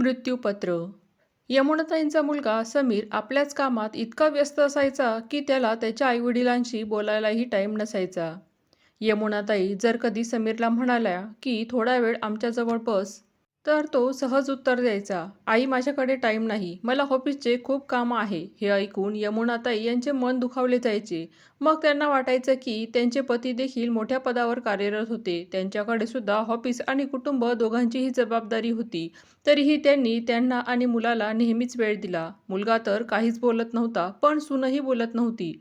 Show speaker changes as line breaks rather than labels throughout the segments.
मृत्यूपत्र. यमुनाताईंचा मुलगा समीर आपल्याच कामात इतका व्यस्त असायचा की त्याला त्याच्या आईवडिलांशी बोलायलाही टाईम नसायचा. यमुनाताई जर कधी समीरला म्हणाल्या की थोडा वेळ आमच्याजवळ बस. तर तो सहज उत्तर द्यायचा आई माझ्याकडे टाईम नाही. मला ऑफिसचे खूप कामं आहे. हे ऐकून यमुनाताई यांचे मन दुखावले जायचे. मग त्यांना वाटायचं की त्यांचे पती देखील मोठ्या पदावर कार्यरत होते. त्यांच्याकडे सुद्धा ऑफिस आणि कुटुंब दोघांचीही जबाबदारी होती. तरीही त्यांनी त्यांना आणि मुलाला नेहमीच वेळ दिला. मुलगा तर काहीच बोलत नव्हता पण सूनही बोलत नव्हती.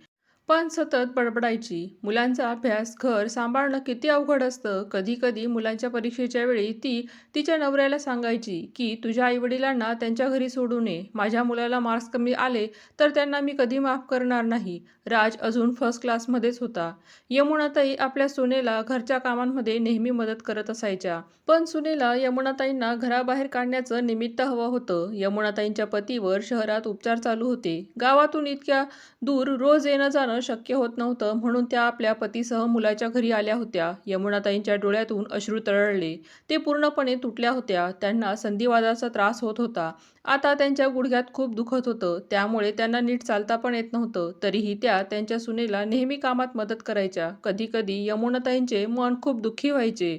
पण सतत बडबडायची. मुलांचा अभ्यास घर सांभाळणं किती अवघड असतं. कधीकधी मुलांच्या परीक्षेच्या वेळी ती तिच्या नवऱ्याला सांगायची की तुझ्या आईवडिलांना त्यांच्या घरी सोडू नये. माझ्या मुलाला मार्क्स कमी आले तर त्यांना मी कधी माफ करणार नाही. राज अजून फर्स्ट क्लासमध्येच होता. यमुनाताई आपल्या सुनेला घरच्या कामांमध्ये नेहमी मदत करत असायच्या. पण सुनेला यमुनाताईंना घराबाहेर काढण्याचं निमित्त हवं होतं. यमुनाताईंच्या पतीवर शहरात उपचार चालू होते. गावातून इतक्या दूर रोज येणं जाणं शक्य होत नव्हतं म्हणून त्या आपल्या पतीसह मुलाच्या घरी आल्या होत्या. यमुनाताईंच्या डोळ्यातून अश्रू तळळले ते पूर्णपणे तुटल्या होत्या. त्यांना संधिवादाचा त्रास होत होता. आता त्यांच्या गुडघ्यात खूप दुखत होतं. त्यामुळे त्यांना नीट चालता पण येत नव्हतं. तरीही त्या त्यांच्या सुनेला नेहमी कामात मदत करायच्या. कधीकधी यमुनाताईंचे मन खूप दुःखी व्हायचे.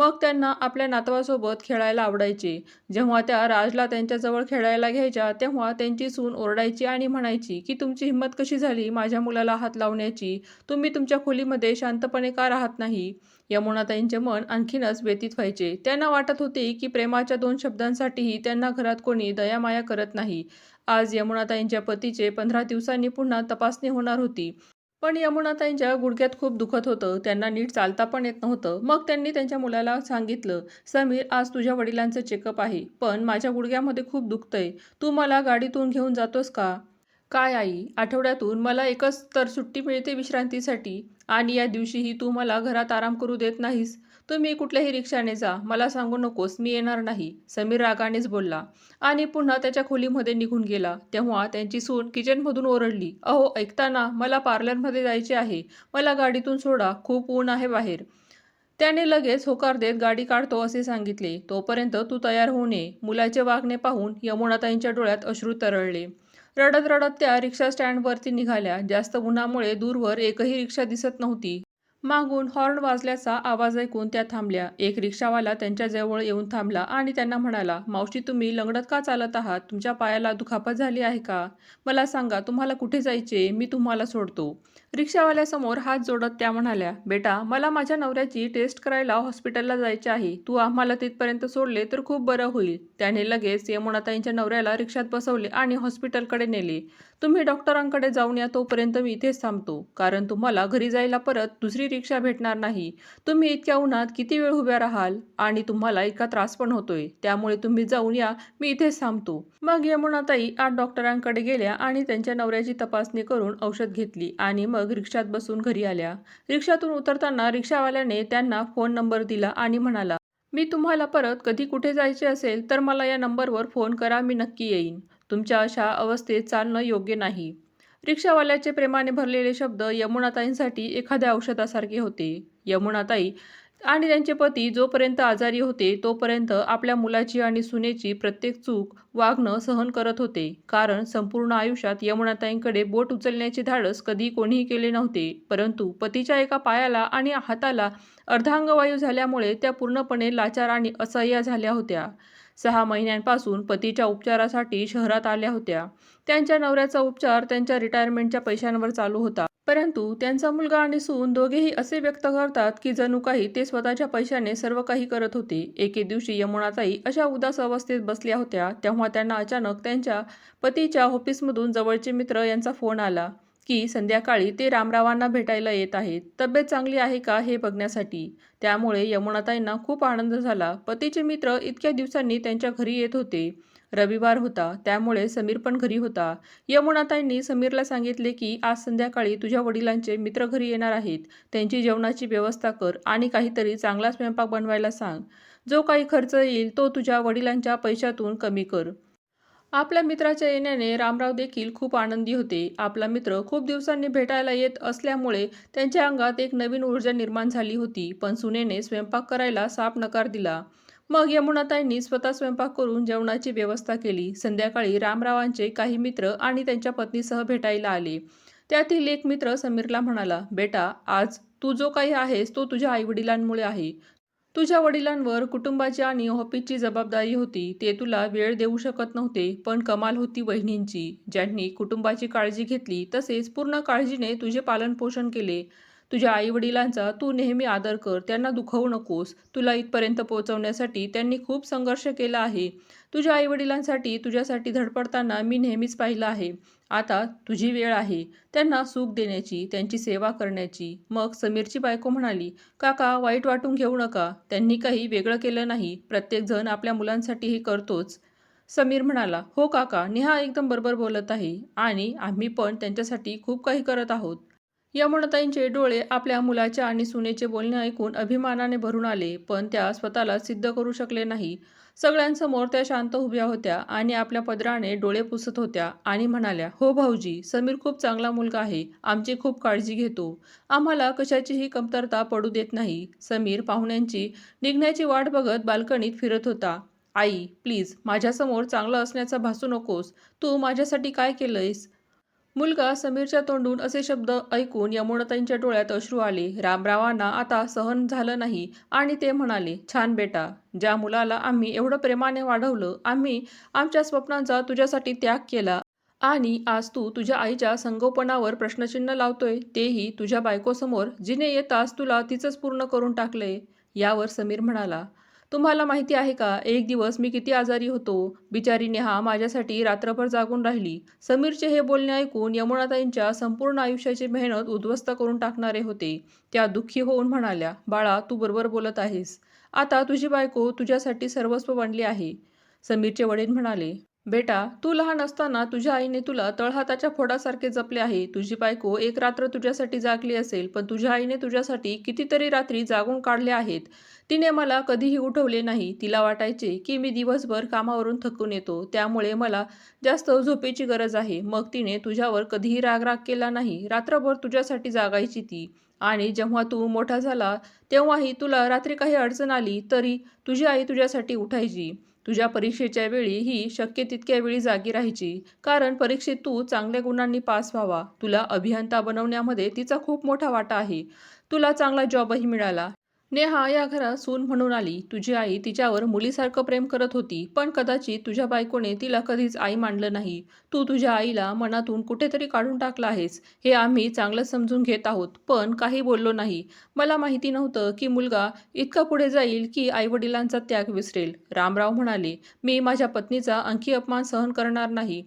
मग त्यांना आपल्या नातवासोबत खेळायला आवडायचे. जेव्हा त्या राजला त्यांच्याजवळ खेळायला घ्यायच्या तेव्हा त्यांची सून ओरडायची आणि म्हणायची की तुमची हिंमत कशी झाली माझ्या मुलाला हात लावण्याची? तुम्ही तुमच्या खोलीमध्ये शांतपणे का राहत नाही? यमुनाताईंचे मन आणखीनच व्यतीत व्हायचे. त्यांना वाटत होते की प्रेमाच्या दोन शब्दांसाठीही त्यांना घरात कोणी दयामाया करत नाही. आज यमुनाताईंच्या पतीचे पंधरा दिवसांनी पुन्हा तपासणी होणार होती. पण यमुनाताईंच्या गुडघ्यात खूप दुखत होतं त्यांना नीट चालता पण येत नव्हतं. मग त्यांनी त्यांच्या मुलाला सांगितलं समीर आज तुझ्या वडिलांचं चेकअप आहे पण माझ्या गुडघ्यामध्ये खूप दुखतंय. तू मला गाडीतून घेऊन जातोस का? काय आई आठवड्यातून मला एकच तर सुट्टी मिळते विश्रांतीसाठी. आणि या दिवशीही तू मला घरात आराम करू देत नाहीस. तुम्ही कुठल्याही रिक्षाने जा. मला सांगू नकोस मी येणार नाही समीर रागानेच बोलला. आणि पुन्हा त्याच्या खोलीमध्ये निघून गेला. तेव्हा त्यांची सून किचनमधून ओरडली. अहो ऐकताना मला पार्लरमध्ये जायचे आहे. मला गाडीतून सोडा खूप ऊन आहे बाहेर. त्याने लगेच होकार देत गाडी काढतो असे सांगितले. तोपर्यंत तू तयार होऊ नये. मुलाचे वागणे पाहून यमुनाताईंच्या डोळ्यात अश्रू तरळले. रडत रडत त्या रिक्षा स्टँडवरती निघाल्या. जास्त उन्हामुळे दूरवर एकही रिक्षा दिसत नव्हती. मागून हॉर्न वाजल्याचा आवाज ऐकून त्या थांबल्या. एक रिक्षावाला त्यांच्याजवळ येऊन थांबला आणि त्यांना म्हणाला मावशी तुम्ही लंगडत का चालत आहात? तुमच्या पायाला दुखापत झाली आहे का? मला सांगा तुम्हाला कुठे जायचे? मी तुम्हाला सोडतो. रिक्षावाल्यासमोर हात जोडत त्या म्हणाल्या बेटा मला माझ्या नवऱ्याची टेस्ट करायला हॉस्पिटलला जायचे आहे. तू आम्हाला तिथपर्यंत सोडले तर खूप बरं होईल. त्याने लगेच यमुनाताईंच्या नवऱ्याला रिक्षात बसवले आणि हॉस्पिटलकडे नेले. तुम्ही डॉक्टरांकडे जाऊन या तोपर्यंत मी इथेच थांबतो. कारण तुम्हाला घरी जायला परत दुसरी रिक्षा भेटणार नाही. तुम्ही इतक्या उन्हात किती वेळ उभ्या राहाल? आणि तुम्हाला इतका त्रास पण होतोय. त्यामुळे तुम्ही जाऊन या मी इथेच थांबतो. मग यमुनाताई आठ डॉक्टरांकडे गेल्या आणि त्यांच्या नवऱ्याची तपासणी करून औषध घेतली आणि मग रिक्षात बसून घरी आल्या. रिक्षातून उतरताना रिक्षावाल्याने त्यांना फोन नंबर दिला आणि म्हणाला मी तुम्हाला परत कधी कुठे जायचे असेल तर मला या नंबरवर फोन करा मी नक्की येईन. तुमच्या अशा अवस्थेत चालणं योग्य नाही. रिक्षावाल्याचे प्रेमाने भरलेले शब्द यमुनाताईंसाठी एखाद्या औषधासारखे होते. यमुनाताई आणि त्यांचे पती जोपर्यंत आजारी होते तोपर्यंत आपल्या मुलाची आणि सुनेची प्रत्येक चूक वागणं सहन करत होते. कारण संपूर्ण आयुष्यात यमुनाताईंकडे बोट उचलण्याचे धाडस कधी कोणीही केले नव्हते. परंतु पतीच्या एका पायाला आणि हाताला अर्धांगवायू झाल्यामुळे त्या पूर्णपणे लाचार आणि असह्य झाल्या होत्या. सहा महिन्यांपासून पतीच्या उपचारासाठी शहरात आल्या होत्या. त्यांच्या नवऱ्याचा उपचार त्यांच्या रिटायरमेंटच्या पैशांवर चालू होता. परंतु त्यांचा मुलगा आणि सून दोघेही असे व्यक्त करतात की जणू काही ते स्वतःच्या पैशाने सर्व काही करत होते. एके दिवशी यमुनाताई अशा उदास अवस्थेत बसल्या होत्या तेव्हा त्यांना अचानक त्यांच्या पतीच्या ऑफिसमधून जवळचे मित्र यांचा फोन आला की संध्याकाळी ते रामरावांना भेटायला येत आहेत. तब्येत चांगली आहे का हे बघण्यासाठी? त्यामुळे यमुनाताईंना खूप आनंद झाला. पतीचे मित्र इतक्या दिवसांनी त्यांच्या घरी येत होते. रविवार होता त्यामुळे समीर पण घरी होता. यमुनाताईंनी समीरला सांगितले की आज संध्याकाळी तुझ्या वडिलांचे मित्र घरी येणार आहेत. त्यांची जेवणाची व्यवस्था कर आणि काहीतरी चांगला स्वयंपाक बनवायला सांग. जो काही खर्च येईल तो तुझ्या वडिलांच्या पैशातून कमी कर. आपल्या मित्राच्या येण्याने रामराव देखील खूप आनंदी होते. आपला मित्र खूप दिवसांनी भेटायला येत असल्यामुळे त्यांच्या अंगात एक नवीन ऊर्जा निर्माण झाली होती पण सुनेने स्वयंपाक करायला साफ नकार दिला. मग यमुनाताईंनी स्वतः स्वयंपाक करून जेवणाची व्यवस्था केली. संध्याकाळी रामरावांचे काही मित्र आणि त्यांच्या पत्नीसह भेटायला आले. त्यातील एक मित्र समीरला म्हणाला बेटा आज तू जो काही आहेस तो तुझ्या आईवडिलांमुळे आहे. तुझ्या वडिलांवर कुटुंबाची आणि ऑफिसची जबाबदारी होती. ते तुला वेळ देऊ शकत नव्हते पण कमाल होती वहिनींची. ज्यांनी कुटुंबाची काळजी घेतली तसेच पूर्ण काळजीने तुझे पालनपोषण केले. तुझ्या आईवडिलांचा तू नेहमी आदर कर त्यांना दुखवू नकोस. तुला इथपर्यंत पोहोचवण्यासाठी त्यांनी खूप संघर्ष केला आहे. तुझ्या आईवडिलांसाठी तुझ्यासाठी धडपडताना मी नेहमीच पाहिलं आहे. आता तुझी वेळ आहे. त्यांना सुख देण्याची त्यांची सेवा करण्याची. मग समीरची बायको म्हणाली काका वाईट वाटून घेऊ नका. त्यांनी काही वेगळं केलं नाही. प्रत्येकजण आपल्या मुलांसाठी हे करतोच. समीर म्हणाला हो काका नेहा एकदम बरोबर बोलत आहे आणि आम्ही पण त्यांच्यासाठी खूप काही करत आहोत. यमुनाताईंचे डोळे आपल्या मुलाच्या आणि सुनेचे बोलणे ऐकून अभिमानाने भरून आले पण त्या स्वतःला सिद्ध करू शकले नाही. सगळ्यांसमोर त्या शांत उभ्या होत्या आणि आपल्या पदराने डोळे पुसत होत्या आणि म्हणाल्या हो भाऊजी समीर खूप चांगला मुलगा आहे आमची खूप काळजी घेतो. आम्हाला कशाचीही कमतरता पडू देत नाही. समीर पाहुण्यांची निघण्याची वाट बघत बाल्कनीत फिरत होता. आई प्लीज माझ्यासमोर चांगलं असण्याचा भासू नकोस. तू माझ्यासाठी काय केलंयस? मुलगा समीरच्या तोंडून असे शब्द ऐकून यमुनाताईंच्या डोळ्यात अश्रू आले. रामरावांना आता सहन झालं नाही. आणि ते म्हणाले छान बेटा ज्या मुलाला आम्ही एवढं प्रेमाने वाढवलं आम्ही आमच्या स्वप्नांचा तुझ्यासाठी त्याग केला. आणि आज तू तुझ्या आईच्या संगोपनावर प्रश्नचिन्ह लावतोय तेही तुझ्या बायकोसमोर. जिने येताच तुला तिचंच पूर्ण करून टाकलंय. यावर समीर म्हणाला तुम्हाला माहिती आहे का? एक दिवस मी किती आजारी होतो? बिचारी नेहा माझ्यासाठी रात्रभर जागून राहिली. समीरचे हे बोलणे ऐकून यमुनाताईंच्या संपूर्ण आयुष्याची मेहनत उद्ध्वस्त करून टाकणारे होते. त्या दुःखी होऊन म्हणाल्या बाळा तू बरोबर बोलत आहेस. आता तुझी बायको तुझ्यासाठी सर्वस्व बनली आहे. समीरचे वडील म्हणाले बेटा तू लहान असताना तुझ्या आईने तुला तळहाताच्या फोडासारखे जपले आहे. तुझी बायको एक रात्र तुझ्यासाठी जागली असेल पण तुझ्या आईने तुझ्यासाठी कितीतरी रात्री जागून काढल्या आहेत. तिने मला कधीही उठवले नाही. तिला वाटायचे की मी दिवसभर कामावरून थकून येतो. त्यामुळे मला जास्त झोपेची गरज आहे. मग तिने तुझ्यावर कधीही रागराग केला नाही. रात्रभर तुझ्यासाठी जागायची ती. आणि जेव्हा तू मोठा झाला तेव्हाही तुला रात्री काही अडचण आली तरी तुझी आई तुझ्यासाठी उठायची. तुझ्या परीक्षेच्या वेळी ही शक्य तितक्या वेळी जागी राहायची. कारण परीक्षेत तू चांगल्या गुणांनी पास व्हावा. तुला अभियंता बनवण्यामध्ये तिचा खूप मोठा वाटा आहे. तुला चांगला जॉबही मिळाला. नेहा या घरात सून म्हणून आली. तुझी आई तिच्यावर मुलीसारखं प्रेम करत होती पण कदाचित तुझ्या बायकोने तिला कधीच आई मानलं नाही. तू तुझ्या आईला मनातून कुठेतरी काढून टाकलं आहेस. हे आम्ही चांगलं समजून घेत आहोत पण काही बोललो नाही. मला माहिती नव्हतं की मुलगा इतका पुढे जाईल की आईवडिलांचा त्याग विसरेल. रामराव म्हणाले मी माझ्या पत्नीचा आणखी अपमान सहन करणार नाही.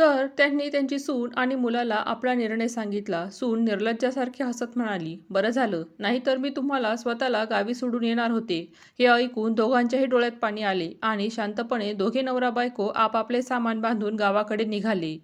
तर त्यांनी त्यांची सून आणि मुलाला आपला निर्णय सांगितला. सून निर्लज्जासारखी हसत म्हणाली बरं झालं. नाहीतर मी तुम्हाला स्वतःला गावी सोडून येणार होते. हे ऐकून दोघांच्याही डोळ्यात पाणी आले आणि शांतपणे दोघे नवरा बायको आपापले सामान बांधून गावाकडे निघाले.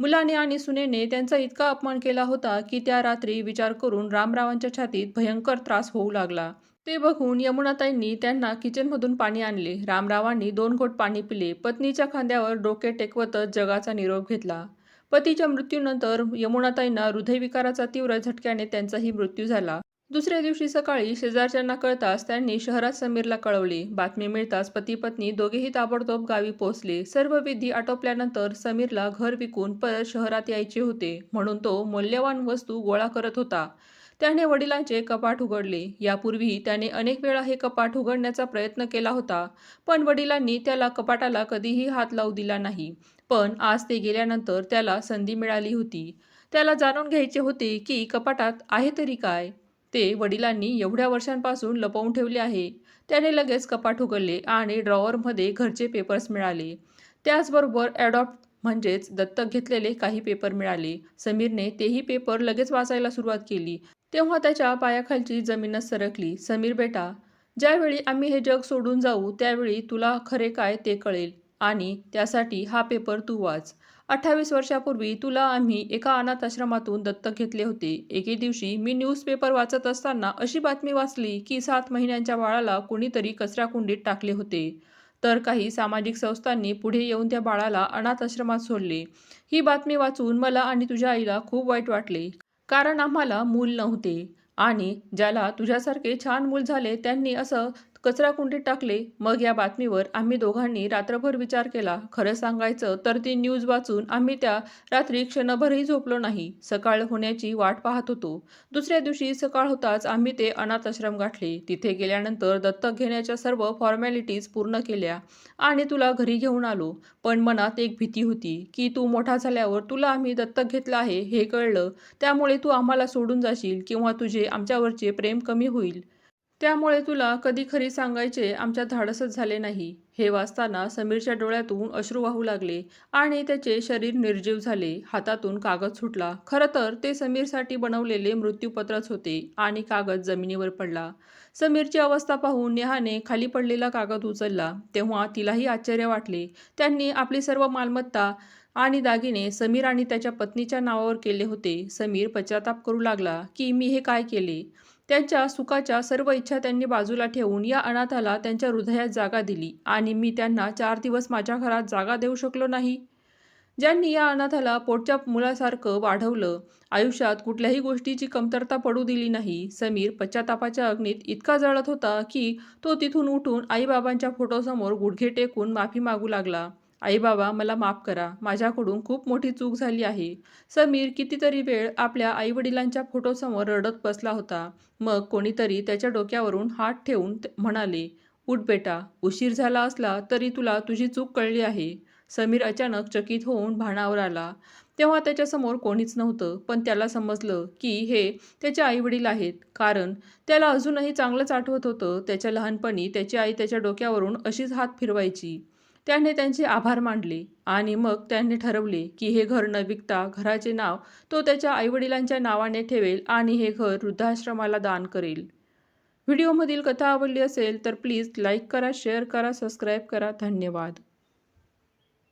मुलाने आणि सुनेने त्यांचा इतका अपमान केला होता की त्या रात्री विचार करून रामरावांच्या छातीत भयंकर त्रास होऊ लागला. ते बघून यमुनाताईंनी त्यांना किचनमधून पाणी आणले. रामरावांनी दोन घोट पाणी पिले. पत्नीच्या खांद्यावर डोके टेकवतच जगाचा निरोप घेतला. पतीच्या मृत्यूनंतर यमुनाताईंना हृदयविकाराचा तीव्र झटक्याने त्यांचाही मृत्यू झाला. दुसऱ्या दिवशी सकाळी शेजारच्यांना कळताच त्यांनी शहरात समीरला कळवले. बातमी मिळताच पती पत्नी दोघेही ताबडतोब गावी पोहोचले. सर्व विधी आटोपल्यानंतर समीरला घर विकून परत शहरात यायचे होते. म्हणून तो मौल्यवान वस्तू गोळा करत होता. त्याने वडिलांचे कपाट उघडले. यापूर्वी त्याने अनेक वेळा हे कपाट उघडण्याचा प्रयत्न केला होता पण वडिलांनी त्याला कपाटाला कधीही हात लावू दिला नाही. पण आज ते गेल्यानंतर त्याला संधी मिळाली होती. त्याला जाणून घ्यायचे होते की कपाटात आहे तरी काय? ते वडिलांनी एवढ्या वर्षांपासून लपवून ठेवले आहे. त्याने लगेच कपाट उघडले आणि ड्रॉवरमध्ये घरचे पेपर्स मिळाले. त्याचबरोबर ॲडॉप्ट म्हणजेच दत्तक घेतलेले काही पेपर मिळाले. समीरने तेही पेपर लगेच वाचायला सुरुवात केली. तेव्हा त्याच्या पायाखालची जमीनच सरकली. समीर बेटा ज्यावेळी आम्ही हे जग सोडून जाऊ त्यावेळी तुला खरे काय ते कळेल. आणि त्यासाठी हा पेपर तू वाच. अठ्ठावीस वर्षापूर्वी तुला आम्ही एका अनाथ आश्रमातून दत्तक घेतले होते. एके दिवशी मी न्यूजपेपर वाचत असताना अशी बातमी वाचली की सात महिन्यांच्या बाळाला कुणीतरी कचरा कुंडीत टाकले होते. तर काही सामाजिक संस्थांनी पुढे येऊन त्या बाळाला अनाथ आश्रमात सोडले. ही बातमी वाचून मला आणि तुझ्या आईला खूप वाईट वाटले. कारण आम्हाला मूल नव्हते. आणि ज्याला तुझ्यासारखे छान मूल झाले त्यांनी असं कचराकुंडीत टाकले मग या बातमीवर आम्ही दोघांनी रात्रभर विचार केला. खरं सांगायचं तर ती न्यूज वाचून आम्ही त्या रात्री क्षणभरही झोपलो नाही. सकाळ होण्याची वाट पाहत होतो. दुसऱ्या दिवशी सकाळ होताच आम्ही ते अनाथ आश्रम गाठले. तिथे गेल्यानंतर दत्तक घेण्याच्या सर्व फॉर्मॅलिटीज पूर्ण केल्या आणि तुला घरी घेऊन आलो. पण मनात एक भीती होती की तू मोठा झाल्यावर तुला आम्ही दत्तक घेतलं आहे हे कळलं. त्यामुळे तू आम्हाला सोडून जाशील किंवा तुझे आमच्यावरचे प्रेम कमी होईल. त्यामुळे तुला कधी खरी सांगायचे आमच्या धाडसच झाले नाही. हे वाचताना समीरच्या डोळ्यातून अश्रू वाहू लागले आणि त्याचे शरीर निर्जीव झाले. हातातून कागद सुटला. खरं तर ते समीरसाठी बनवलेले मृत्यूपत्रच होते आणि कागद जमिनीवर पडला. समीरची अवस्था पाहून नेहाने खाली पडलेला कागद उचलला. तेव्हा तिलाही आश्चर्य वाटले. त्यांनी आपली सर्व मालमत्ता आणि दागिने समीर आणि त्याच्या पत्नीच्या नावावर केले होते. समीर पश्चाताप करू लागला की मी हे काय केले? त्यांच्या सुखाच्या सर्व इच्छा त्यांनी बाजूला ठेवून या अनाथाला त्यांच्या हृदयात जागा दिली. आणि मी त्यांना चार दिवस माझ्या घरात जागा देऊ शकलो नाही. ज्यांनी या अनाथाला पोटच्या मुलासारखं वाढवलं आयुष्यात कुठल्याही गोष्टीची कमतरता पडू दिली नाही. समीर पश्चातापाच्या अग्नीत इतका जळत होता की तो तिथून उठून आईबाबांच्या फोटोसमोर गुडघे टेकून माफी मागू लागला. आई बाबा मला माफ करा. माझ्याकडून खूप मोठी चूक झाली आहे. समीर कितीतरी वेळ आपल्या आईवडिलांच्या फोटोसमोर रडत बसला होता. मग कोणीतरी त्याच्या डोक्यावरून हात ठेवून म्हणाले उठ बेटा उशीर झाला असला तरी तुला तुझी चूक कळली आहे. समीर अचानक चकित होऊन भानावर आला. तेव्हा त्याच्यासमोर कोणीच नव्हतं पण त्याला समजलं की हे त्याचे आईवडील आहेत. कारण त्याला अजूनही चांगलंच आठवत होतं त्याच्या लहानपणी त्याची आई त्याच्या डोक्यावरून अशीच हात फिरवायची. त्याने त्यांचे आभार मानले आणि मग त्यांनी ठरवले की हे घर न विकता घराचे नाव तो त्याच्या आईवडिलांच्या नावाने ठेवेल आणि हे घर वृद्धाश्रमाला दान करेल. व्हिडिओमधील कथा आवडली असेल तर प्लीज लाईक करा शेअर करा सबस्क्राईब करा. धन्यवाद.